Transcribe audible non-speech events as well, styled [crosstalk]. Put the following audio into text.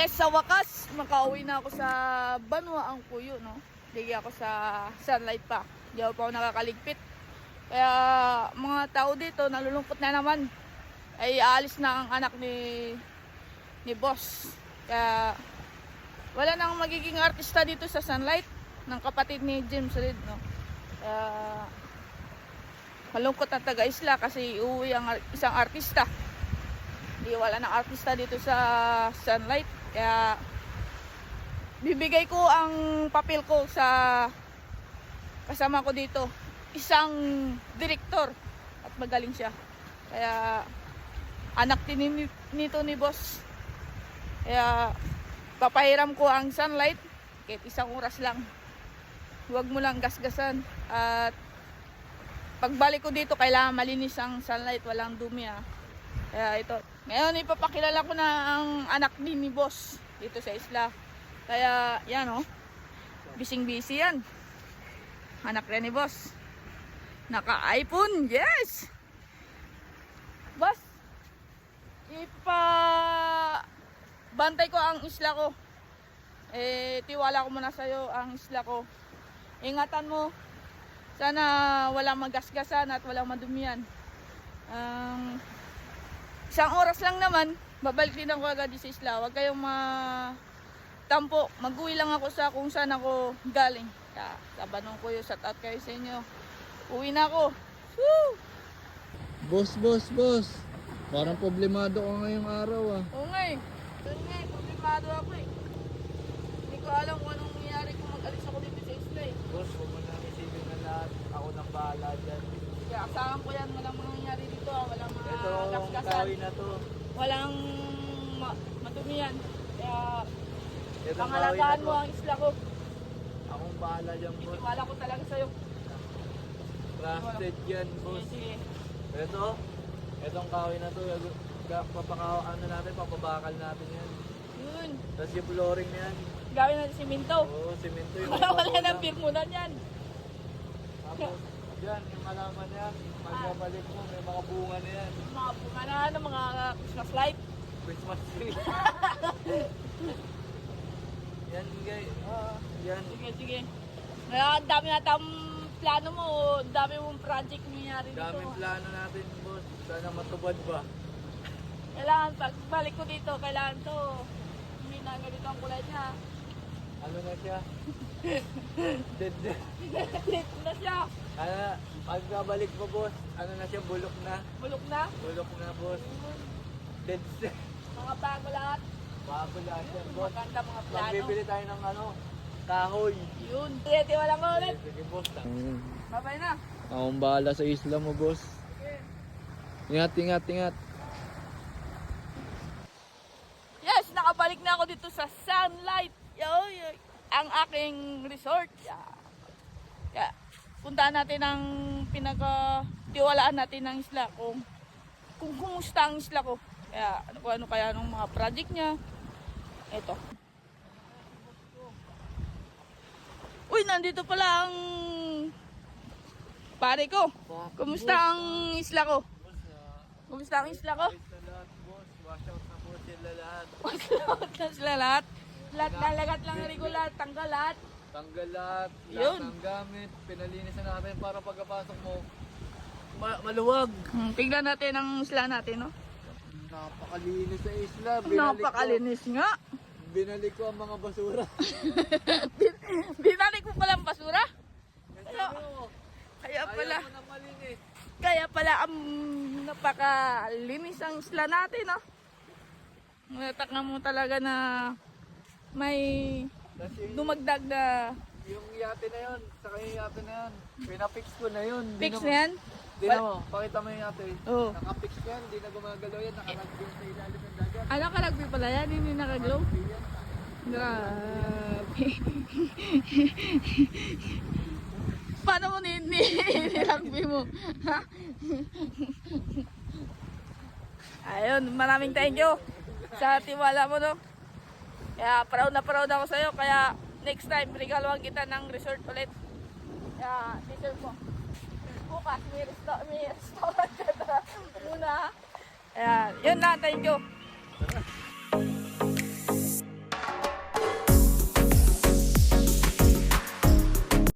Yes, sa wakas, makauwi na ako sa Banwa ang Kuyo, no? Ligi ako sa sunlight pa. Di ako pa ako nakakaligpit. Kaya mga tao dito, nalulungkot na naman. Ay aalis na ang anak ni ni boss. Kaya wala nang magiging artista dito sa sunlight ng kapatid ni James Reed, no? Kaya malungkot ang taga-isla kasi uuwi ang isang artista. Di wala nang artista dito sa sunlight. Kaya bibigay ko ang papel ko sa kasama ko dito. Isang direktor at magaling siya. Kaya anak din ni- nito ni boss. Kaya papahiram ko ang sunlight kahit isang oras lang. Huwag mo lang gasgasan at pagbalik ko dito kailangan malinis ang sunlight, walang dumi ah. Kaya ito. Ngayon ipapakilala ko na ang anak din ni boss dito sa isla. Kaya yan oh. Bising busy yan. Anak rin ni boss. Naka-iPhone. Yes! Boss, ipa bantay ko ang isla ko. Eh, tiwala ko muna sa'yo ang isla ko. Ingatan mo. Sana walang magasgasan at walang madumihan. Ang isang oras lang naman, babalik din ako agad sa isla. Huwag kayong ma tampo. Mag-uwi lang ako sa kung saan ako galing. Kaya, labanong ko yung shout out kayo sa inyo. Uwi na ako. Woo! Boss, boss, boss. Parang problemado ka ngayong araw ah. Oo nga eh. Doon nga eh, problemado ako eh. Hindi ko alam kung anong nangyayari kung mag-alis ako dito sa isla eh. Boss, huwag mo na isipin na lahat. Ako nang bahala dyan. Kaya asahan ko yan, walang mga nangyayari dito, ah. walang mga Ito, gasgasan, kawi na to. Walang ma madumi yan. Kaya Ito, na pangalagaan mo ang isla ko. Akong bahala dyan, boss. Wala ko talaga sa'yo. Trusted yan, Sige, boss. sige. Ito, itong kawi na to. Papakaw, ano natin, papabakal natin yan. Yun. Tapos yung flooring na yan. Gawin natin simento. Oo, simento yung Wala [laughs] wala nang pirmunan yan. Tapos, yan, yung malaman yan. Magbabalik mo, may mga bunga na yan. Mga bunga na ano, mga Christmas light. Christmas tree. [laughs] yan, guys. Oo. Yan. Sige, sige. Kaya ang dami na tam plano mo, ang dami mong project nangyayari dito. Daming plano natin, boss. Sana matubad ba? Kailangan, pag balik ko dito, kailangan to, hindi na ganito ang kulay niya. Ano na siya? Dead na. Lit na siya. Ano, pagkabalik mo, boss, ano na siya, bulok na. Bulok na. Bulok na, boss. Dead na. Mga bago lahat. Bago lahat yan, boss. Maganda mga plano. Magbibili tayo ng ano, kahoy. Yun. Sige, tiwala mo ulit. Sige, boss. Babay na. Akong bahala sa isla mo, boss. Ingat, ingat, ingat. Yes, nakabalik na ako dito sa Sunlight. Yo, ang aking resort. Yeah. Yeah. Puntahan natin ang pinaka-tiwalaan natin ng isla kung kung kumusta ang isla ko. Kaya ano, ano kaya ng mga project niya. Ito. Uy, nandito pala ang pare ko. Kumusta ang isla ko? Kumusta ang isla ko? Ayos na po sila lahat. Lahat na sila lahat. Lahat lalagat lang ko lahat. Tanggal lahat. Tanggal lahat, Yun. lahat ng gamit, pinalinis na natin para pagkapasok mo, ma- maluwag. Hmm, tignan natin ang isla natin, no? Napakalinis sa isla. Binalik Napakalinis nga. Ko, binalik ko ang mga basura. [laughs] Binalik mo palang basura. Kaya, Ano? kaya pala, Ayaw na malinis. kaya pala ang napakalinis ang isla natin, no? Natak na mo talaga na may dumagdag na yung yate na yun, saka yung yate na yun, pinapix ko na yun. Fix na- na yan. Di na mo, pakita mo yung yate. Oo. Nakapix ko yan, di na gumagalaw yan, nakaragpix sa ilalim ng dagat. Ano ka rugby pala yan? Hindi nakaglow? Grabe. [laughs] Paano mo ni, ni, nirugby mo? Ha? [laughs] Ayun, maraming thank you sa tiwala mo, no? Kaya proud na proud ako sa'yo. Kaya next time, regaluhan kita ng resort ulit. Kaya deserve mo. Bukas, may, resto may restaurant ka na muna. Kaya, yun na, thank you.